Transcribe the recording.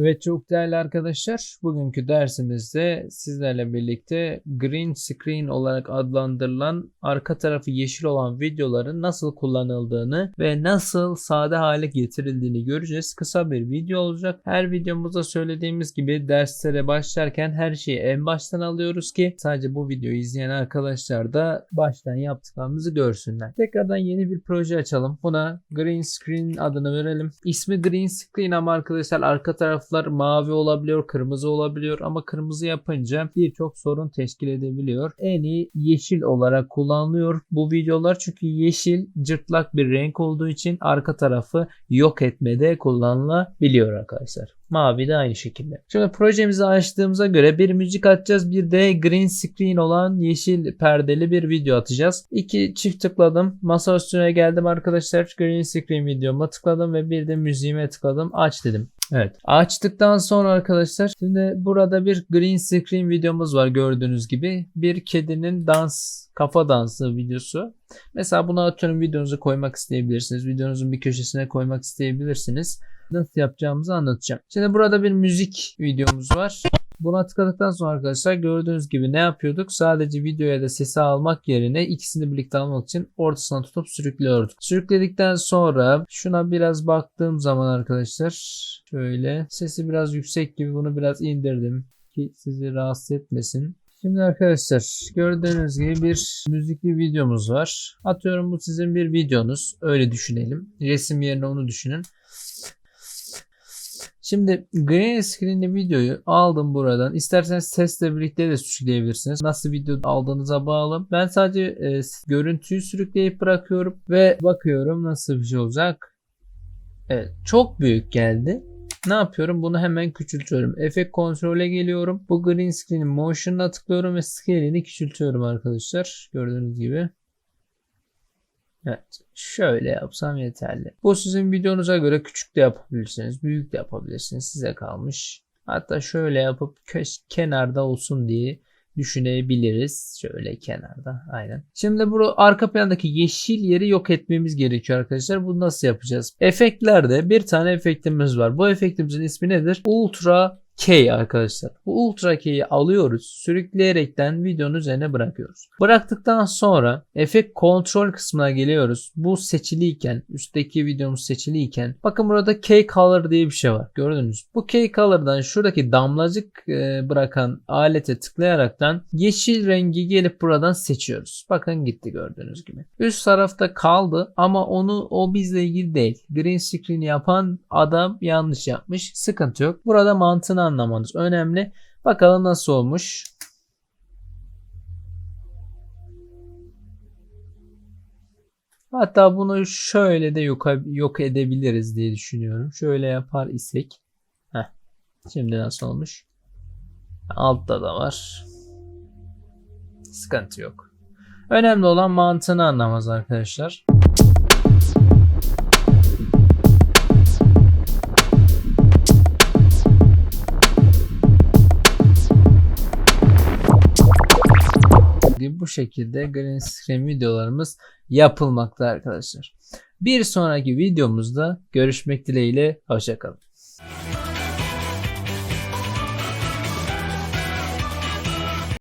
Evet çok değerli arkadaşlar bugünkü dersimizde sizlerle birlikte green screen olarak adlandırılan arka tarafı yeşil olan videoların nasıl kullanıldığını ve nasıl sade hale getirildiğini göreceğiz. Kısa bir video olacak. Her videomuzda söylediğimiz gibi derslere başlarken her şeyi en baştan alıyoruz ki sadece bu videoyu izleyen arkadaşlar da baştan yaptıklarımızı görsünler. Tekrardan yeni bir proje açalım. Buna green screen adını verelim. İsmi green screen ama arkadaşlar arka taraflar mavi olabiliyor, kırmızı olabiliyor ama kırmızı yapınca birçok sorun teşkil edebiliyor. En iyi yeşil olarak kullanılıyor bu videolar çünkü yeşil cırtlak bir renk olduğu için arka tarafı yok etmede kullanılabiliyor arkadaşlar. Mavi de aynı şekilde. Şimdi projemizi açtığımıza göre bir müzik atacağız. Bir de green screen olan yeşil perdeli bir video atacağız. İki çift tıkladım. Masa üstüne geldim arkadaşlar. Green screen videoma tıkladım ve bir de müziğime tıkladım. Aç dedim. Evet. Açtıktan sonra arkadaşlar şimdi burada bir green screen videomuz var gördüğünüz gibi. Bir kedinin dans kafa dansı videosu. Mesela buna atıyorum videonuzu koymak isteyebilirsiniz. Videonuzun bir köşesine koymak isteyebilirsiniz. Nasıl yapacağımızı anlatacağım. Şimdi burada bir müzik videomuz var. Buna tıkladıktan sonra arkadaşlar gördüğünüz gibi ne yapıyorduk? Sadece videoya da sesi almak yerine ikisini birlikte almak için ortasına tutup sürüklüyorduk. Sürükledikten sonra şuna biraz baktığım zaman arkadaşlar şöyle sesi biraz yüksek gibi bunu biraz indirdim ki sizi rahatsız etmesin. Şimdi arkadaşlar gördüğünüz gibi bir müzikli videomuz var. Atıyorum bu sizin bir videonuz. Öyle düşünelim. Resim yerine onu düşünün. Şimdi green screen'li videoyu aldım buradan. İsterseniz sesle birlikte de sürükleyebilirsiniz. Nasıl video aldığınıza bağlı. Ben sadece e, görüntüyü sürükleyip bırakıyorum ve bakıyorum nasıl bir şey olacak. Evet çok büyük geldi. Ne yapıyorum? Bunu hemen küçültüyorum. Efekt kontrole geliyorum. Bu green screen'in motion'ına tıklıyorum ve scale'ini küçültüyorum arkadaşlar. Gördüğünüz gibi. Evet. Şöyle yapsam yeterli. Bu sizin videonuza göre küçük de yapabilirsiniz. Büyük de yapabilirsiniz. Size kalmış. Hatta şöyle yapıp kenarda olsun diye düşünebiliriz. Şöyle kenarda. Aynen. Şimdi bu arka plandaki yeşil yeri yok etmemiz gerekiyor arkadaşlar. Bunu nasıl yapacağız? Efektlerde bir tane efektimiz var. Bu efektimizin ismi nedir? Ultra K arkadaşlar. Bu Ultra K'yi alıyoruz. Sürükleyerekten videonun üzerine bırakıyoruz. Bıraktıktan sonra efekt kontrol kısmına geliyoruz. Bu seçiliyken üstteki videomuz seçiliyken bakın burada K Color diye bir şey var. Gördünüz. Bu K Color'dan şuradaki damlacık e, bırakan alete tıklayaraktan yeşil rengi gelip buradan seçiyoruz. Bakın gitti gördüğünüz gibi. Üst tarafta kaldı ama onu o bizle ilgili değil. Green screen yapan adam yanlış yapmış. Sıkıntı yok. Burada mantığını anlamanız önemli. Bakalım nasıl olmuş. Hatta bunu şöyle de yok, yok edebiliriz diye düşünüyorum. Şöyle yapar isek. Heh. Şimdi nasıl olmuş? Altta da var. Sıkıntı yok. Önemli olan mantığını anlamaz arkadaşlar. Bu şekilde green screen videolarımız yapılmakta arkadaşlar. Bir sonraki videomuzda görüşmek dileğiyle. Hoşçakalın.